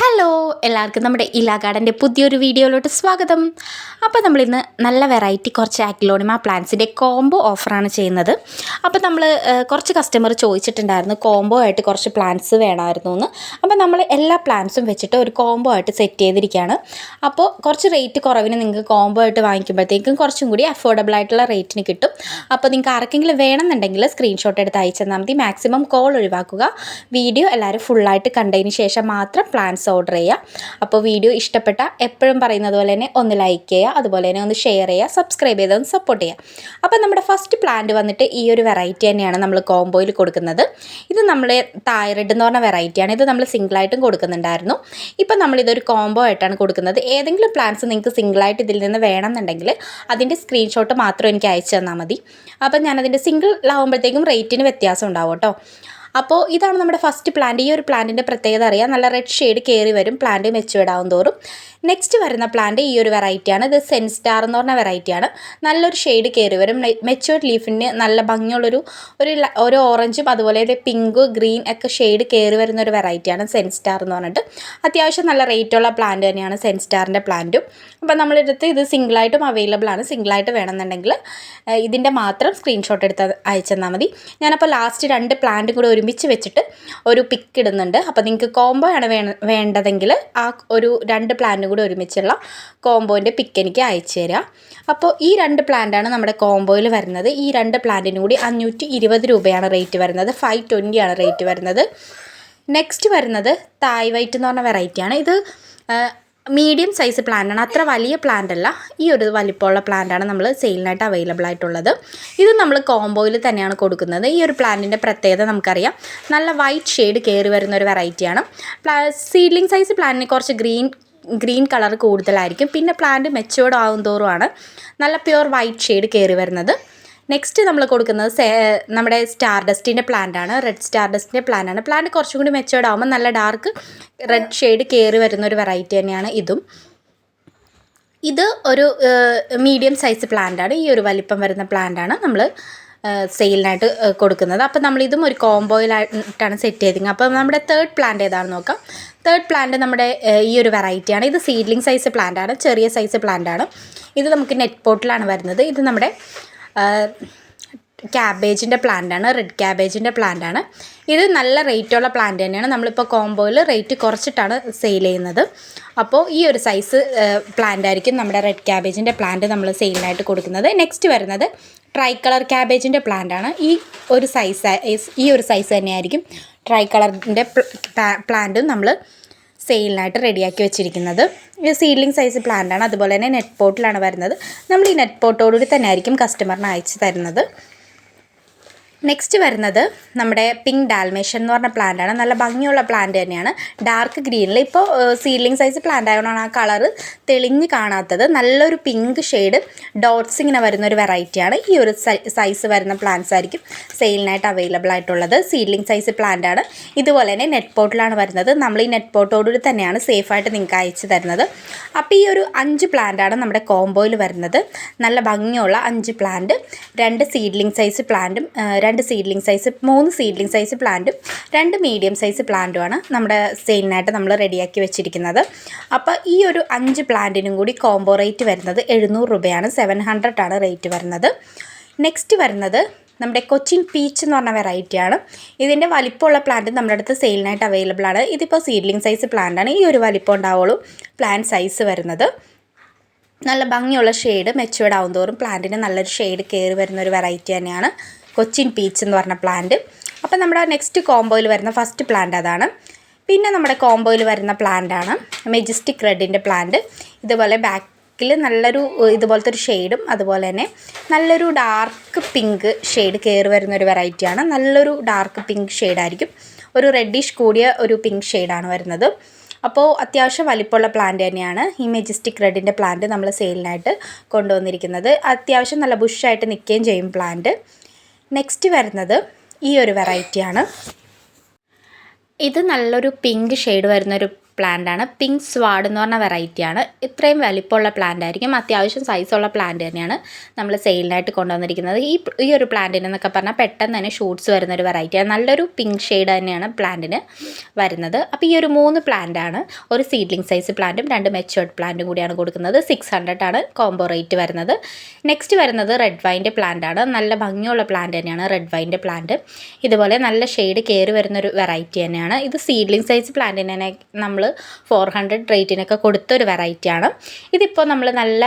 Hello എല്ലാവർക്കും നമ്മുടെ ഇലാ ഗാർഡന്റെ പുതിയൊരു വീഡിയോയിലോട്ട് സ്വാഗതം. അപ്പോൾ നമ്മളിന്ന് നല്ല വെറൈറ്റി കുറച്ച് ആക്ലോണിമ പ്ലാന്റ്സിന്റെ കോംബോ ഓഫറാണ് ചെയ്യുന്നത്. അപ്പോൾ നമ്മൾ കുറച്ച് കസ്റ്റമർ ചോദിച്ചിട്ടുണ്ടായിരുന്നു കോംബോ ആയിട്ട് കുറച്ച് പ്ലാന്റ്സ് വേണമായിരുന്നു എന്ന്. അപ്പോൾ നമ്മൾ എല്ലാ പ്ലാന്റ്സും വെച്ചിട്ട് ഒരു കോംബോ ആയിട്ട് സെറ്റ് ചെയ്തിരിക്കുകയാണ്. അപ്പോൾ കുറച്ച് റേറ്റ് കുറവിന് നിങ്ങൾക്ക് കോംബോ ആയിട്ട് വാങ്ങിക്കുമ്പോഴത്തേക്കും കുറച്ചും കൂടി അഫോർഡബിൾ ആയിട്ടുള്ള റേറ്റിന് കിട്ടും. അപ്പോൾ നിങ്ങൾക്ക് ആർക്കെങ്കിലും വേണമെന്നുണ്ടെങ്കിൽ സ്ക്രീൻഷോട്ട് എടുത്ത് അയച്ചാൽ മതി. മാക്സിമം കോൾ ഒഴിവാക്കുക. വീഡിയോ എല്ലാവരും ഫുള്ളായിട്ട് കണ്ടതിന് ശേഷം മാത്രം പ്ലാൻസ് ഓർഡർ ചെയ്യുക. അപ്പോൾ വീഡിയോ ഇഷ്ടപ്പെട്ട എപ്പോഴും പറയുന്നത് പോലെ തന്നെ ഒന്ന് ലൈക്ക് ചെയ്യുക അതുപോലെ തന്നെ ഒന്ന് ഷെയർ ചെയ്യുക സബ്സ്ക്രൈബ് ചെയ്ത് ഒന്ന് സപ്പോർട്ട് ചെയ്യുക. അപ്പോൾ നമ്മുടെ ഫസ്റ്റ് പ്ലാന്റ് വന്നിട്ട് ഈ ഒരു വെറൈറ്റി തന്നെയാണ് നമ്മൾ കോംബോയിൽ കൊടുക്കുന്നത്. ഇത് നമ്മൾ തായ്റെഡ് എന്ന് പറഞ്ഞ വെറൈറ്റിയാണ് ഇത് നമ്മൾ സിംഗിളായിട്ടും കൊടുക്കുന്നുണ്ടായിരുന്നു. ഇപ്പം നമ്മളിതൊരു കോംബോ ആയിട്ടാണ് കൊടുക്കുന്നത്. ഏതെങ്കിലും പ്ലാന്റ്സ് നിങ്ങൾക്ക് സിംഗിളായിട്ട് ഇതിൽ നിന്ന് വേണമെന്നുണ്ടെങ്കിൽ അതിന്റെ സ്ക്രീൻഷോട്ട് മാത്രം എനിക്ക് അയച്ചു തന്നാൽ മതി. അപ്പം ഞാനതിന്റെ സിംഗിൾ ആകുമ്പോഴത്തേക്കും റേറ്റിന് വ്യത്യാസം ഉണ്ടാവും കേട്ടോ. അപ്പോൾ ഇതാണ് നമ്മുടെ ഫസ്റ്റ് പ്ലാന്റ് ഈ ഒരു പ്ലാന്റിന്റെ പ്രത്യേകത അറിയാം. നല്ല റെഡ് ഷെയ്ഡ് കയറി വരും. പ്ലാന്റ് മെച്ചുവേർഡ് ആവും തോറും നെക്സ്റ്റ് വരുന്ന പ്ലാന്റ് ഈ ഒരു വെറൈറ്റിയാണ് ഇത് സെൻസ്റ്റാർ എന്ന് പറഞ്ഞ വെറൈറ്റിയാണ് നല്ലൊരു ഷെയ്ഡ് കയറി വരും. മെച്ചുവേർഡ് ലീഫിന് നല്ല ഭംഗിയുള്ളൊരു ഒരു ഒരു ഓറഞ്ചും അതുപോലെ പിങ്ക് ഗ്രീൻ ഒക്കെ ഷെയ്ഡ് കയറി വരുന്ന ഒരു വെറൈറ്റിയാണ് സെൻസ്റ്റാർ എന്ന് പറഞ്ഞിട്ട്. അത്യാവശ്യം നല്ല റേറ്റുള്ള പ്ലാന്റ് തന്നെയാണ് സെൻസ്റ്റാറിന്റെ പ്ലാന്റും അപ്പോൾ നമ്മളെടുത്ത് ഇത് സിംഗിളായിട്ടും അവൈലബിൾ ആണ്. സിംഗിളായിട്ട് വേണമെന്നുണ്ടെങ്കിൽ ഇതിന്റെ മാത്രം സ്ക്രീൻഷോട്ട് എടുത്ത് അയച്ചു തന്നാൽ മതി. ഞാനപ്പോൾ ലാസ്റ്റ് രണ്ട് പ്ലാന്റും കൂടെ ഒരുമിച്ച് വെച്ചിട്ട് ഒരു പിക്ക് ഇടുന്നുണ്ട്. അപ്പോൾ നിങ്ങൾക്ക് കോംബോ ആണ് വേണ വേണ്ടതെങ്കിൽ ആ ഒരു രണ്ട് പ്ലാന്റും കൂടെ ഒരുമിച്ചുള്ള കോംബോന്റെ പിക്ക് എനിക്ക് അയച്ചു തരിക അപ്പോൾ ഈ രണ്ട് പ്ലാന്റാണ് നമ്മുടെ കോംബോയിൽ വരുന്നത്. ഈ രണ്ട് പ്ലാന്റിനും കൂടി അഞ്ഞൂറ്റി ഇരുപത് രൂപയാണ് റേറ്റ് വരുന്നത്. ഫൈവ് ട്വന്റി ആണ് റേറ്റ് വരുന്നത്. നെക്സ്റ്റ് വരുന്നത് തായ് വൈറ്റ് എന്ന് പറഞ്ഞ വെറൈറ്റിയാണ് ഇത് മീഡിയം സൈസ് പ്ലാന്റാണ്. അത്ര വലിയ പ്ലാന്റ് അല്ല ഈ ഒരു വലിപ്പമുള്ള പ്ലാന്റാണ് നമ്മൾ സെയിലിനായിട്ട് അവൈലബിൾ ആയിട്ടുള്ളത്. ഇത് നമ്മൾ കോംബോയിൽ തന്നെയാണ് കൊടുക്കുന്നത്. ഈ ഒരു പ്ലാന്റിന്റെ പ്രത്യേകത നമുക്കറിയാം. നല്ല വൈറ്റ് ഷെയ്ഡ് കയറി വരുന്ന ഒരു വെറൈറ്റിയാണ്. പ്ലാ സീഡ്ലിംഗ് സൈസ് പ്ലാന്റിന് കുറച്ച് ഗ്രീൻ ഗ്രീൻ കളർ കൂടുതലായിരിക്കും. പിന്നെ പ്ലാന്റ് മെച്ചുവേർഡ് ആകും തോറുമാണ് നല്ല പ്യുവർ വൈറ്റ് ഷെയ്ഡ് കയറി വരുന്നത്. നെക്സ്റ്റ് നമ്മൾ കൊടുക്കുന്നത് നമ്മുടെ സ്റ്റാർ ഡസ്റ്റിന്റെ പ്ലാന്റ് ആണ് റെഡ് സ്റ്റാർ ഡസ്റ്റിന്റെ പ്ലാന്റ് ആണ് പ്ലാന്റ് കുറച്ചും കൂടി മെച്ചുവേർഡ് ആകുമ്പോൾ നല്ല ഡാർക്ക് റെഡ് ഷെയ്ഡ് കയറി വരുന്ന ഒരു വെറൈറ്റി തന്നെയാണ് ഇതും. ഇത് ഒരു മീഡിയം സൈസ് പ്ലാന്റ് ആണ്. ഈ ഒരു വലിപ്പം വരുന്ന പ്ലാന്റ് ആണ് നമ്മൾ സെയിലിനായിട്ട് കൊടുക്കുന്നത്. അപ്പോൾ നമ്മളിതും ഒരു കോംബോയിലായിട്ടാണ് സെറ്റ് ചെയ്തിരിക്കുന്നത്. അപ്പോൾ നമ്മുടെ തേർഡ് പ്ലാന്റ് ഏതാണെന്ന് നോക്കാം. തേർഡ് പ്ലാന്റ് നമ്മുടെ ഈ ഒരു വെറൈറ്റിയാണ് ഇത് സീഡ്ലിംഗ് സൈസ് പ്ലാന്റ് ആണ് ചെറിയ സൈസ് പ്ലാന്റ് ആണ്. ഇത് നമുക്ക് നെറ്റ് പോട്ടിലാണ് വരുന്നത്. ഇത് നമ്മുടെ ക്യാബേജിന്റെ പ്ലാന്റാണ് റെഡ് ക്യാബേജിന്റെ പ്ലാന്റാണ് ഇത് നല്ല റേറ്റുള്ള പ്ലാന്റ് തന്നെയാണ്. നമ്മളിപ്പോൾ കോംബോയിൽ റേറ്റ് കുറച്ചിട്ടാണ് സെയിൽ ചെയ്യുന്നത്. അപ്പോൾ ഈ ഒരു സൈസ് പ്ലാന്റ് ആയിരിക്കും നമ്മുടെ റെഡ് ക്യാബേജിന്റെ പ്ലാന്റ് നമ്മൾ സെയിലിനായിട്ട് കൊടുക്കുന്നത്. നെക്സ്റ്റ് വരുന്നത് ട്രൈ കളർ ക്യാബേജിന്റെ പ്ലാന്റാണ് ഈ ഒരു സൈസ് ഈ ഒരു സൈസ് തന്നെയായിരിക്കും ട്രൈ കളറിന്റെ പ്ലാന്റും നമ്മൾ സെയിലിനായിട്ട് റെഡിയാക്കി വെച്ചിരിക്കുന്നത്. ഇത് സീഡ്ലിംഗ് സൈസ് പ്ലാന്റാണ് അതുപോലെ തന്നെ നെറ്റ് പോട്ടിലാണ് വരുന്നത്. നമ്മൾ ഈ നെറ്റ് പോട്ടോടുകൂടി തന്നെ ആയിരിക്കും കസ്റ്റമറിന് അയച്ചു തരുന്നത്. നെക്സ്റ്റ് വരുന്നത് നമ്മുടെ പിങ്ക് ഡാൽമേഷൻ എന്ന് പറഞ്ഞ പ്ലാന്റ് ആണ്. നല്ല ഭംഗിയുള്ള പ്ലാന്റ് തന്നെയാണ്. ഡാർക്ക് ഗ്രീനിൽ ഇപ്പോൾ സീലിംഗ് സൈസ് പ്ലാന്റ് ആയതുകൊണ്ടാണ് ആ കളറ് തെളിഞ്ഞ് കാണാത്തത്. നല്ലൊരു പിങ്ക് ഷെയ്ഡ് ഡോട്ട്സ് ഇങ്ങനെ വരുന്ന ഒരു വെറൈറ്റിയാണ് ഈ ഒരു സൈസ് വരുന്ന പ്ലാന്റ്സ് ആയിരിക്കും സെയിലിനായിട്ട് അവൈലബിൾ ആയിട്ടുള്ളത്. സീലിംഗ് സൈസ് പ്ലാന്റ് ആണ്. ഇതുപോലെ തന്നെ നെറ്റ് പോട്ടിലാണ് വരുന്നത്. നമ്മൾ ഈ നെറ്റ് പോട്ടോടുകൂടി തന്നെയാണ് സേഫായിട്ട് നിങ്ങൾക്ക് അയച്ചു തരുന്നത്. അപ്പോൾ ഈ ഒരു അഞ്ച് പ്ലാന്റ് ആണ് നമ്മുടെ കോംബോയിൽ വരുന്നത്. നല്ല ഭംഗിയുള്ള അഞ്ച് പ്ലാന്റ് രണ്ട് സീഡ്ലിംഗ് സൈസ് പ്ലാന്റും രണ്ട് സീഡ്ലിംഗ് സൈസ് മൂന്ന് സീഡ്ലിംഗ് സൈസ് പ്ലാന്റും രണ്ട് മീഡിയം സൈസ് പ്ലാന്റുമാണ് നമ്മുടെ സെയിലിനായിട്ട് നമ്മൾ റെഡിയാക്കി വെച്ചിരിക്കുന്നത്. അപ്പോൾ ഈ ഒരു അഞ്ച് പ്ലാന്റിനും കൂടി കോംബോ റേറ്റ് വരുന്നത് എഴുന്നൂറ് രൂപയാണ്. സെവൻ ഹൺഡ്രഡ് ആണ് റേറ്റ് വരുന്നത്. നെക്സ്റ്റ് വരുന്നത് നമ്മുടെ കൊച്ചിൻ പീച്ച് എന്ന് പറഞ്ഞ വെറൈറ്റിയാണ് ഇതിന്റെ വലിപ്പമുള്ള പ്ലാന്റ് നമ്മുടെ അടുത്ത് സെയിലിനായിട്ട് അവൈലബിൾ ആണ്. ഇതിപ്പോൾ സീഡ്ലിംഗ് സൈസ് പ്ലാന്റാണ് ഈ ഒരു വലിപ്പം ഉണ്ടാവുള്ളൂ പ്ലാന്റ് സൈസ് വരുന്നത്. നല്ല ഭംഗിയുള്ള ഷെയ്ഡ് മെച്ചുവേർഡ് ആവും തോറും പ്ലാന്റിന് നല്ലൊരു ഷെയ്ഡ് കയറി വരുന്ന ഒരു വെറൈറ്റി തന്നെയാണ്. കൊച്ചിൻ പീച്ച് എന്ന് പറഞ്ഞ പ്ലാന്റ് അപ്പോൾ നമ്മുടെ നെക്സ്റ്റ് കോംബോയിൽ വരുന്ന ഫസ്റ്റ് പ്ലാന്റ് അതാണ്. പിന്നെ നമ്മുടെ കോംബോയിൽ വരുന്ന പ്ലാന്റ് ആണ് മെജസ്റ്റിക് റെഡിന്റെ പ്ലാന്റ് ഇതുപോലെ ബാക്കിൽ നല്ലൊരു ഇതുപോലത്തെ ഒരു ഷെയ്ഡും അതുപോലെ തന്നെ നല്ലൊരു ഡാർക്ക് പിങ്ക് ഷെയ്ഡ് കയറി വരുന്ന ഒരു വെറൈറ്റിയാണ് നല്ലൊരു ഡാർക്ക് പിങ്ക് ഷെയ്ഡായിരിക്കും ഒരു റെഡിഷ് കൂടിയ ഒരു പിങ്ക് ഷെയ്ഡാണ് വരുന്നത്. അപ്പോൾ അത്യാവശ്യം വലിപ്പമുള്ള പ്ലാന്റ് തന്നെയാണ് ഈ മെജസ്റ്റിക് റെഡിന്റെ പ്ലാന്റ് നമ്മൾ സെയിലിനായിട്ട് കൊണ്ടുവന്നിരിക്കുന്നത്. അത്യാവശ്യം നല്ല ബുഷായിട്ട് നിൽക്കുകയും ചെയ്യും പ്ലാന്റ് നെക്സ്റ്റ് വരുന്നത് ഈ ഒരു വെറൈറ്റിയാണ് ഇത് നല്ലൊരു പിങ്ക് ഷെയ്ഡ് വരുന്നൊരു പ്ലാന്റ് ആണ്. പിങ്ക് സ്വാഡ് എന്ന് പറഞ്ഞ വെറൈറ്റിയാണ് ഇത്രയും വലിപ്പമുള്ള പ്ലാന്റ് ആയിരിക്കും. അത്യാവശ്യം സൈസുള്ള പ്ലാന്റ് തന്നെയാണ് നമ്മൾ സെയിലിനായിട്ട് കൊണ്ടുവന്നിരിക്കുന്നത്. ഈ ഈ ഒരു പ്ലാന്റിന് എന്നൊക്കെ പറഞ്ഞാൽ പെട്ടെന്ന് തന്നെ ഷൂട്ട്സ് വരുന്ന ഒരു വെറൈറ്റിയാണ് നല്ലൊരു പിങ്ക് ഷെയ്ഡ് തന്നെയാണ് പ്ലാന്റിന് വരുന്നത്. അപ്പോൾ ഈ ഒരു മൂന്ന് പ്ലാന്റ് ആണ്. ഒരു സീഡ്ലിംഗ് സൈസ് പ്ലാന്റും രണ്ട് മെച്ചുവേർഡ് പ്ലാന്റും കൂടിയാണ് കൊടുക്കുന്നത്. സിക്സ് ഹൺഡ്രഡ് ആണ് കോംബോ റേറ്റ് വരുന്നത്. നെക്സ്റ്റ് വരുന്നത് റെഡ് വൈന്റെ പ്ലാന്റ് ആണ്. നല്ല ഭംഗിയുള്ള പ്ലാന്റ് തന്നെയാണ് റെഡ് വൈന്റെ പ്ലാന്റ് ഇതുപോലെ നല്ല ഷെയ്ഡ് കയറി വരുന്നൊരു വെറൈറ്റി തന്നെയാണ്. ഇത് സീഡ്ലിംഗ് സൈസ് പ്ലാന്റിനെ നമ്മൾ ഫോർ ഹൺഡ്രഡ് റേറ്റിനൊക്കെ കൊടുത്തൊരു വെറൈറ്റിയാണ്. ഇതിപ്പോൾ നമ്മൾ നല്ല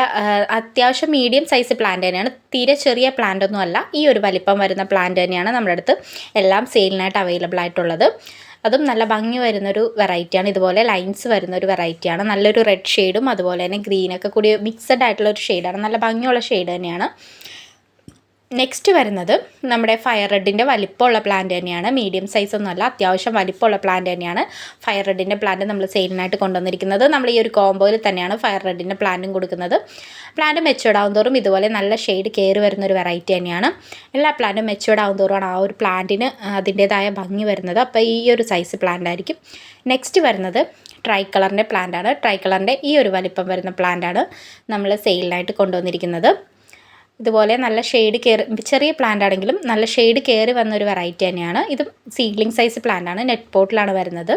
അത്യാവശ്യം മീഡിയം സൈസ് പ്ലാന്റ് തന്നെയാണ്. തീരെ ചെറിയ പ്ലാന്റ് ഒന്നും അല്ല. ഈ ഒരു വലിപ്പം വരുന്ന പ്ലാന്റ് തന്നെയാണ് നമ്മുടെ അടുത്ത് എല്ലാം സെയിലിനായിട്ട് അവൈലബിൾ ആയിട്ടുള്ളത്. അതും നല്ല ഭംഗി വരുന്നൊരു വെറൈറ്റിയാണ്. ഇതുപോലെ ലൈൻസ് വരുന്ന ഒരു വെറൈറ്റിയാണ്. നല്ലൊരു റെഡ് ഷെയ്ഡും അതുപോലെ തന്നെ ഗ്രീനൊക്കെ കൂടി മിക്സഡ് ആയിട്ടുള്ള ഒരു ഷെയ്ഡാണ് നല്ല ഭംഗിയുള്ള ഷെയ്ഡ് തന്നെയാണ്. നെക്സ്റ്റ് വരുന്നത് നമ്മുടെ ഫയർ റെഡിന്റെ വലിപ്പമുള്ള പ്ലാന്റ് തന്നെയാണ്. മീഡിയം സൈസ് ഒന്നുമല്ല അത്യാവശ്യം വലിപ്പമുള്ള പ്ലാന്റ് തന്നെയാണ്. ഫയർ റെഡിന്റെ പ്ലാന്റ് നമ്മൾ സെയിലിനായിട്ട് കൊണ്ടുവന്നിരിക്കുന്നത്. നമ്മൾ ഈ ഒരു കോംബോയിൽ തന്നെയാണ് ഫയർ റെഡിന്റെ പ്ലാന്റും കൊടുക്കുന്നത്. പ്ലാന്റ് മെച്ചുവേർഡ് ആവും തോറും ഇതുപോലെ നല്ല ഷെയ്ഡ് കയറി വരുന്ന ഒരു വെറൈറ്റി തന്നെയാണ്. എല്ലാ പ്ലാന്റും മെച്ചുവേർഡ് ആവും ആ ഒരു പ്ലാന്റിന് അതിന്റേതായ ഭംഗി വരുന്നത്. അപ്പോൾ ഈ ഒരു സൈസ് പ്ലാന്റ് ആയിരിക്കും. നെക്സ്റ്റ് വരുന്നത് ട്രൈ കളറിന്റെ പ്ലാന്റാണ് ട്രൈ കളറിന്റെ ഈ ഒരു വലിപ്പം വരുന്ന പ്ലാന്റ് ആണ് നമ്മൾ സെയിലിനായിട്ട് കൊണ്ടുവന്നിരിക്കുന്നത്. ഇതുപോലെ നല്ല ഷെയ്ഡ് കയറി ചെറിയ പ്ലാന്റ് ആണെങ്കിലും നല്ല ഷെയ്ഡ് കയറി വന്ന ഒരു വെറൈറ്റി തന്നെയാണ്. ഇത് സീഡ്ലിംഗ് സൈസ് പ്ലാന്റ് ആണ്. നെറ്റ് പോട്ടിലാണ് വരുന്നത്.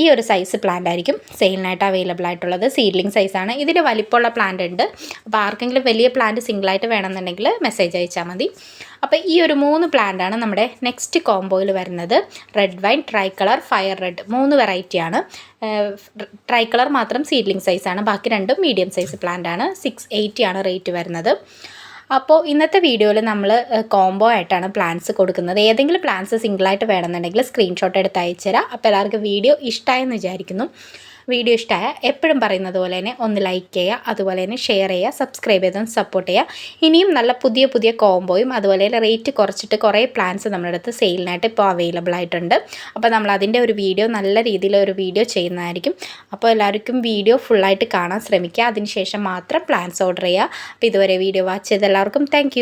ഈ ഒരു സൈസ് പ്ലാന്റ് ആയിരിക്കും. സെയിലിനായിട്ട് അവൈലബിൾ ആയിട്ടുള്ളത്. സീഡ്ലിംഗ് സൈസാണ് ഇതിൽ വലിപ്പമുള്ള പ്ലാന്റ് ഉണ്ട്. അപ്പോൾ ആർക്കെങ്കിലും വലിയ പ്ലാന്റ് സിംഗിളായിട്ട് വേണമെന്നുണ്ടെങ്കിൽ മെസ്സേജ് അയച്ചാൽ മതി. അപ്പോൾ ഈ ഒരു മൂന്ന് പ്ലാന്റ് ആണ് നമ്മുടെ നെക്സ്റ്റ് കോംബോയിൽ വരുന്നത്. Red wine tricolour fire red മൂന്ന് വെറൈറ്റിയാണ് ട്രൈ കളർ മാത്രം സീഡ്ലിംഗ് സൈസാണ് ബാക്കി രണ്ടും മീഡിയം സൈസ് പ്ലാന്റ് ആണ്. സിക്സ് എയ്റ്റി ആണ് റേറ്റ് വരുന്നത്. അപ്പോൾ ഇന്നത്തെ വീഡിയോയിൽ നമ്മൾ കോംബോ ആയിട്ടാണ് പ്ലാൻസ് കൊടുക്കുന്നത്. ഏതെങ്കിലും പ്ലാൻസ് സിംഗിളായിട്ട് വേണമെന്നുണ്ടെങ്കിൽ സ്ക്രീൻഷോട്ട് എടുത്ത് അയച്ചുതരാം. അപ്പോൾ എല്ലാവർക്കും വീഡിയോ ഇഷ്ടമായെന്ന് വിചാരിക്കുന്നു. വീഡിയോ ഇഷ്ടമായ എപ്പോഴും പറയുന്നത് പോലെ തന്നെ ഒന്ന് ലൈക്ക് ചെയ്യുക അതുപോലെ തന്നെ ഷെയർ ചെയ്യുക സബ്സ്ക്രൈബ് ചെയ്തൊന്ന് സപ്പോർട്ട് ചെയ്യുക. ഇനിയും നല്ല പുതിയ പുതിയ കോംബോയും അതുപോലെ തന്നെ റേറ്റ് കുറച്ചിട്ട് കുറേ പ്ലാൻസ് നമ്മുടെ അടുത്ത് സെയിലിനായിട്ട് ഇപ്പോൾ അവൈലബിൾ ആയിട്ടുണ്ട്. അപ്പോൾ നമ്മൾ അതിന്റെ ഒരു വീഡിയോ നല്ല രീതിയിൽ ഒരു വീഡിയോ ചെയ്യുന്നതായിരിക്കും. അപ്പോൾ എല്ലാവർക്കും വീഡിയോ ഫുള്ളായിട്ട് കാണാൻ ശ്രമിക്കുക. അതിനുശേഷം മാത്രം പ്ലാൻസ് ഓർഡർ ചെയ്യുക. അപ്പോൾ ഇതുവരെ വീഡിയോ വാച്ച് ചെയ്ത എല്ലാവർക്കും താങ്ക്